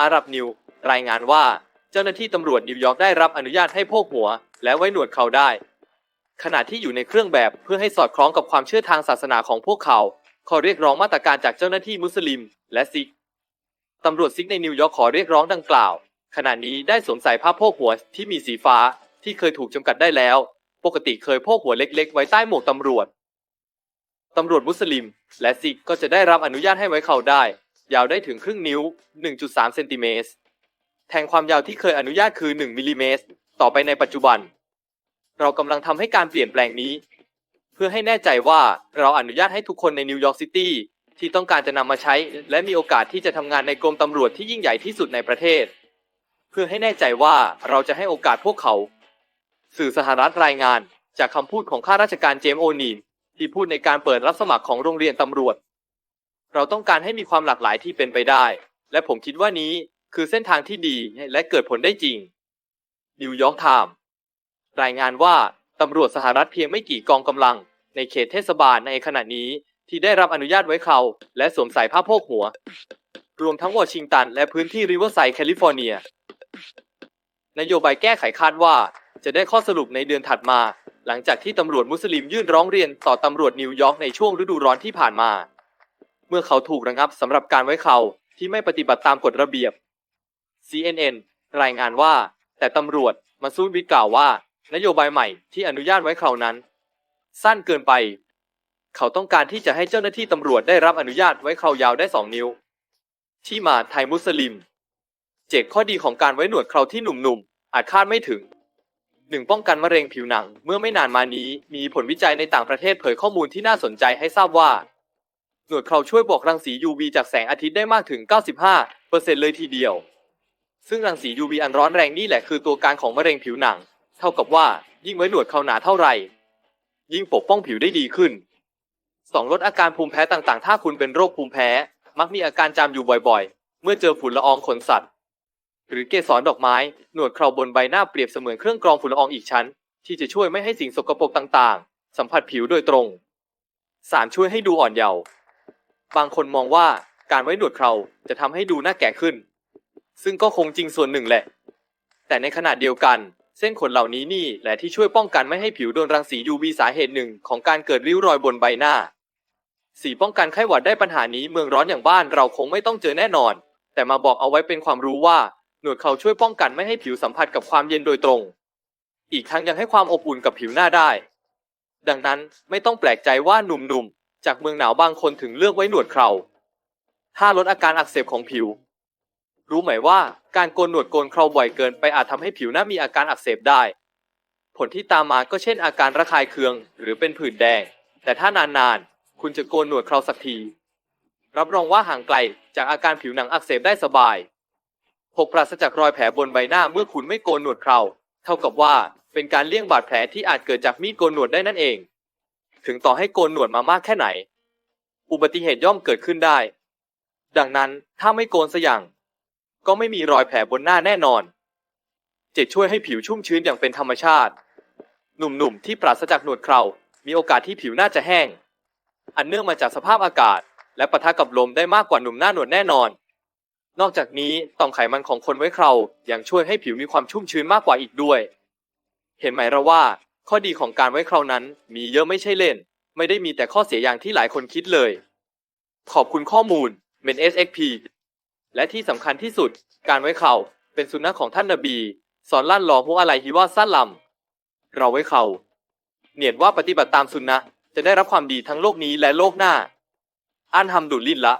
อาหรับนิวรายงานว่าเจ้าหน้าที่ตำรวจนิวยอร์กได้รับอนุญาตให้โพกหัว และไว้หนวดเขาได้ ขณะที่อยู่ในเครื่องแบบเพื่อให้สอดคล้องกับความเชื่อทางศาสนาของพวกเขา ขอเรียกร้องมาตรการจากเจ้าหน้าที่มุสลิม และซิกตำรวจซิกในนิวยอร์กขอเรียกร้องดังกล่าว ขณะนี้ได้สวมใส่ผ้าโพกหัวที่มีสีฟ้าที่เคยถูกจำกัดได้แล้ว ปกติเคยโพกหัวเล็ก ๆ ไว้ใต้หมวกตำรวจตำรวจมุสลิม และซิกก็จะได้รับอนุญาตให้ไว้เขาได้ ยาวได้ถึงครึ่งนิ้ว 1.3 เซนติเมตร แทงความยาวที่เคยอนุญาตคือ 1 มิลลิเมตร ต่อไปในปัจจุบัน เรากำลังทำให้การเปลี่ยนแปลงนี้ เพื่อให้แน่ใจว่าเราอนุญาตให้ทุกคนในนิวยอร์กซิตี้ที่ต้องการจะนำมาใช้ และมีโอกาสที่จะทำงานในกรมตำรวจที่ยิ่งใหญ่ที่สุดในประเทศ เพื่อให้แน่ใจว่าเราจะให้โอกาสพวกเขา สื่อสหรัฐรายงานจากคำพูดของข้าราชการเจมส์โอนีนที่พูดในการเปิดรับสมัครของโรงเรียนตำรวจ เราต้องการให้มีความหลากหลายที่เป็นไปได้ และผมคิดว่านี้คือเส้นทางที่ดีและเกิดผลได้จริงนิวยอร์กไทม์รายงานว่าตำรวจสหรัฐเพียงไม่กี่กองกำลัง ในเขตเทศบาลในขณะนี้ที่ได้รับอนุญาตไว้เขา และสวมใส่ผ้าโพกหัว รวมทั้งวอชิงตัน และพื้นที่ริเวอร์ไซด์แคลิฟอร์เนีย นโยบายแก้ไขคาดว่า จะได้ข้อสรุปในเดือนถัดมา หลังจากที่ตำรวจมุสลิมยื่นร้องเรียนต่อตำรวจนิวยอร์กในช่วงฤดูร้อนที่ผ่านมา เมื่อเขาถูกระงับสำหรับการไว้เขาที่ไม่ปฏิบัติตามกฎระเบียบ CNN รายงานว่า แต่ตำรวจมาซูบิกล่าวว่า นโยบายใหม่ที่อนุญาตไว้เขานั้น สั้นเกินไป เขาต้องการที่จะให้เจ้าหน้าที่ตำรวจได้รับอนุญาตไว้เขายาวได้สองนิ้ว ที่มาไทยมุสลิม เจกข้อดีของการไว้หนวดเคราที่หนุ่มๆ อาจคาดไม่ถึงหนึ่งป้องกันมะเร็งผิวหนัง เมื่อไม่นานมานี้ มีผลวิจัยในต่างประเทศเผยข้อมูลที่น่าสนใจให้ทราบว่า หนวดเคราช่วยบอกรังสี UV จากแสงอาทิตย์ได้มากถึง 95%เลยทีเดียว ซึ่งรังสี UV อันร้อนแรงนี่แหละคือตัวการของมะเร็งผิวหนัง เท่ากับว่ายิ่งไว้หนวดเขาหนาเท่าไหร่ ยิ่งปกป้องผิวได้ดีขึ้น 2. ลดอาการภูมิแพ้ต่างๆ ถ้าคุณเป็นโรคภูมิแพ้ มักมีอาการจามอยู่บ่อยๆ เมื่อเจอฝุ่นละอองขนสัตว์ หรือเกสรดอกไม้ หนวดเคราบนใบหน้าเปรียบเสมือนเครื่องกรองฝุ่นละอองอีกชั้น ที่จะช่วยไม่ให้สิ่งสกปรกต่างๆ สัมผัสผิวโดยตรง 3. ช่วยให้ดูอ่อนเยาว์ บางคนมองว่าการไว้หนวดเคราจะทำให้ดูหน้าแก่ขึ้น ซึ่งก็คงจริงส่วนหนึ่งแหละ แต่ในขณะเดียวกัน เส้นขนเหล่านี้นี่แหละที่ช่วยป้องกันไม่ให้ผิวโดนรังสี UV สาเหตุหนึ่งของการเกิดริ้วรอยบนใบหน้า สีป้องกันไข้หวัดได้ปัญหานี้เมืองร้อนอย่างบ้านเราคงไม่ต้องเจอแน่นอน แต่มาบอกเอาไว้เป็นความรู้ว่าหนวดเขาช่วยป้องกันไม่ให้ผิวสัมผัสกับความเย็นโดยตรง อีกทั้งยังให้ความอบอุ่นกับผิวหน้าได้ ดังนั้นไม่ต้องแปลกใจว่าหนุ่มๆ จากเมืองหนาวบางคนถึงเลือกไว้หนวดเคราถ้าลดอาการอักเสบของผิว รู้ไหมว่าการโกนหนวดโกนเคราบ่อยเกินไปอาจทำให้ผิวหน้ามีอาการอักเสบได้ ผลที่ตามมาก็เช่นอาการระคายเคือง หรือเป็นผื่นแดง แต่ถ้านานๆ คุณจะโกนหนวดเคราสักที รับรองว่าห่างไกลจากอาการผิวหนังอักเสบได้สบายหกปราศจากรอยแผลบนใบหน้าเมื่อคุณไม่โกนหนวดเคราเท่ากับว่าเป็นการเลี่ยงบาดแผลที่อาจเกิดจากมีดโกนหนวดได้นั่นเอง ถึงต่อให้โกนหนวดมามากแค่ไหน อุบัติเหตุย่อมเกิดขึ้นได้ ดังนั้นถ้าไม่โกนสอย่าง ก็ไม่มีรอยแผลบนหน้าแน่นอน เจ็ดช่วยให้ผิวชุ่มชื้นอย่างเป็นธรรมชาติ หนุ่มๆที่ปราศจากหนวดเครามีโอกาสที่ผิวหน้าจะแห้ง อันเนื่องมาจากสภาพอากาศ และปะทะกับลมได้มากกว่าหนุ่มหน้าหนวดแน่นอน นอกจากนี้ต่อมไขมันของคนไว้เครายังช่วยให้ผิวมีความชุ่มชื้นมากกว่าอีกด้วย เห็นไหมเราว่า ข้อดีของการไว้เครานั้น มีเยอะไม่ใช่เล่น ไม่ได้มีแต่ข้อเสียอย่างที่หลายคนคิดเลย ขอบคุณข้อมูลเมน SXP และที่สำคัญที่สุด การไว้เข่าเป็นสุนัขของท่านนบี สอนลั่นหลอฮุอะไลฮิว่าสั้นลำเราไว้เข่าเนียดว่าปฏิบัติตามสุนนะจะได้รับความดีทั้งโลกนี้และโลกหน้า อันฮัมดุลิลละ